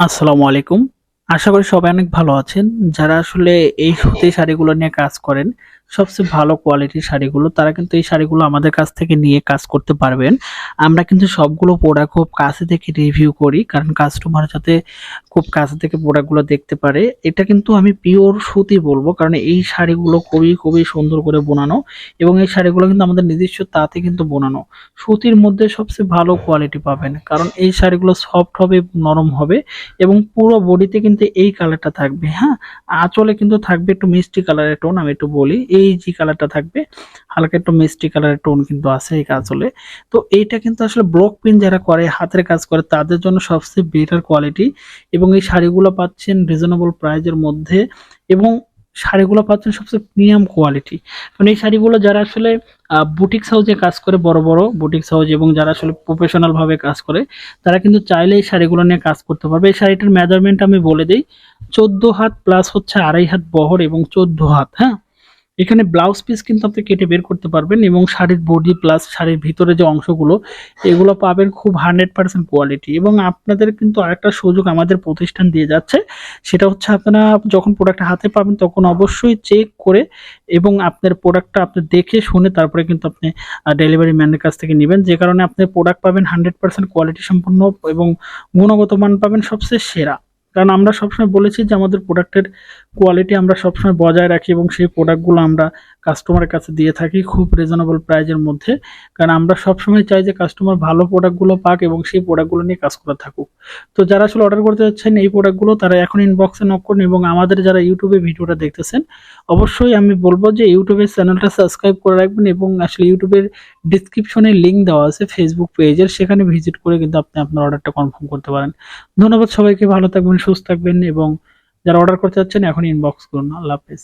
আসসালামু আলাইকুম। আশা করি সবাই অনেক ভালো আছেন। যারা আসলে এই সুতি শাড়িগুলো নিয়ে কাজ করেন সবচেয়ে ভালো কোয়ালিটির শাড়িগুলো, তারা কিন্তু এই শাড়িগুলো আমাদের কাছ থেকে নিয়ে কাজ করতে পারবেন। আমরা কিন্তু সবগুলো প্রোডাক্ট খুব কাছে থেকে রিভিউ করি, কারণ কাস্টমার যাতে খুব কাছে থেকে প্রোডাক্টগুলো দেখতে পারে। এটা কিন্তু আমি পিওর সুতি বলব, কারণ এই শাড়িগুলো খুবই খুবই সুন্দর করে বোনানো এবং এই শাড়িগুলো কিন্তু আমাদের নিজস্ব তাতে কিন্তু বোনানো। সুতির মধ্যে সবচেয়ে ভালো কোয়ালিটি পাবেন, কারণ এই শাড়িগুলো সফট হবে, নরম হবে এবং পুরো বডিতে কিন্তু এই কালারটা থাকবে। হ্যাঁ আঁচলে কিন্তু থাকবে একটু মিষ্টি কালারের টোন আমি একটু বলি। এই যে কালারটা থাকবে, হালকা একটু মিষ্টি কালারের টোন কিন্তু আছে এই আঁচলে তো এইটা কিন্তু আসলে ব্লক প্রিন্ট যারা করে, হাতের কাজ করে, তাদের জন্য সবচেয়ে বেটার কোয়ালিটি এবং এই শাড়িগুলো পাচ্ছেন রিজনেবল প্রাইজের মধ্যে এবং শাড়িগুলো পাচ্ছেন সবচেয়ে প্রিমিয়াম কোয়ালিটি কারণ এই শাড়িগুলো যারা আসলে বুটিক হাউজে কাজ করে, বড় বড় বুটিক হাউজ এবং যারা আসলে প্রফেশনাল ভাবে কাজ করে, তারা কিন্তু চাইলে এই শাড়িগুলো নিয়ে কাজ করতে পারবে। এই শাড়িটার মেজারমেন্ট আমি বলে দিই, চোদ্দ হাত প্লাস হচ্ছে আড়াই হাত বহর এবং চোদ্দ হাত হ্যাঁ? এখানে ব্লাউজ পিস কিন্তু আপনি কেটে বের করতে পারবেন এবং শাড়ির বডি প্লাস শাড়ির ভিতরে যে অংশগুলো, এগুলো পাবেন খুব হান্ড্রেড পার্সেন্ট কোয়ালিটি এবং আপনাদের কিন্তু আরেকটা সুযোগ আমাদের প্রতিষ্ঠান দিয়ে যাচ্ছে, সেটা হচ্ছে আপনারা যখন প্রোডাক্ট হাতে পাবেন তখন অবশ্যই চেক করে এবং আপনার প্রোডাক্টটা আপনি দেখে শুনে তারপরে কিন্তু আপনি ডেলিভারি ম্যানের কাছ থেকে নেবেন। যে কারণে আপনি প্রোডাক্ট পাবেন হান্ড্রেড পার্সেন্ট কোয়ালিটি সম্পন্ন এবং গুণগত মান পাবেন সবচেয়ে সেরা। কারণ আমরা সবসময় বলেছি যে আমাদের প্রোডাক্টের কোয়ালিটি আমরা সবসময় বজায় রাখি এবং সেই প্রোডাক্টগুলো আমরা কাস্টমারের কাছে দিয়ে থাকি খুব রিজনেবল প্রাইজের মধ্যে। কারণ আমরা সবসময় চাই যে কাস্টমার ভালো প্রোডাক্টগুলো পাক এবং সেই প্রোডাক্টগুলো নিয়ে কাজ করে থাকুক। তো যারা আসলে অর্ডার করতে যাচ্ছেন এই প্রোডাক্টগুলো, তারা এখন ইনবক্সে নক করুন এবং আমাদের যারা ইউটিউবে ভিডিওটা দেখতেছেন, অবশ্যই আমি বলব যে ইউটিউবের চ্যানেলটা সাবস্ক্রাইব করে রাখবেন এবং আসলে ইউটিউবের ডিসক্রিপশনে লিঙ্ক দেওয়া আছে ফেসবুক পেজের সেখানে ভিজিট করে কিন্তু আপনি আপনার অর্ডারটা কনফার্ম করতে পারেন। ধন্যবাদ সবাইকে, ভালো থাকবেন, সুস্থ থাকবেন এবং যারা অর্ডার করতে চাচ্ছেন এখন ইনবক্স করুন। আল্লাহ হাফেজ।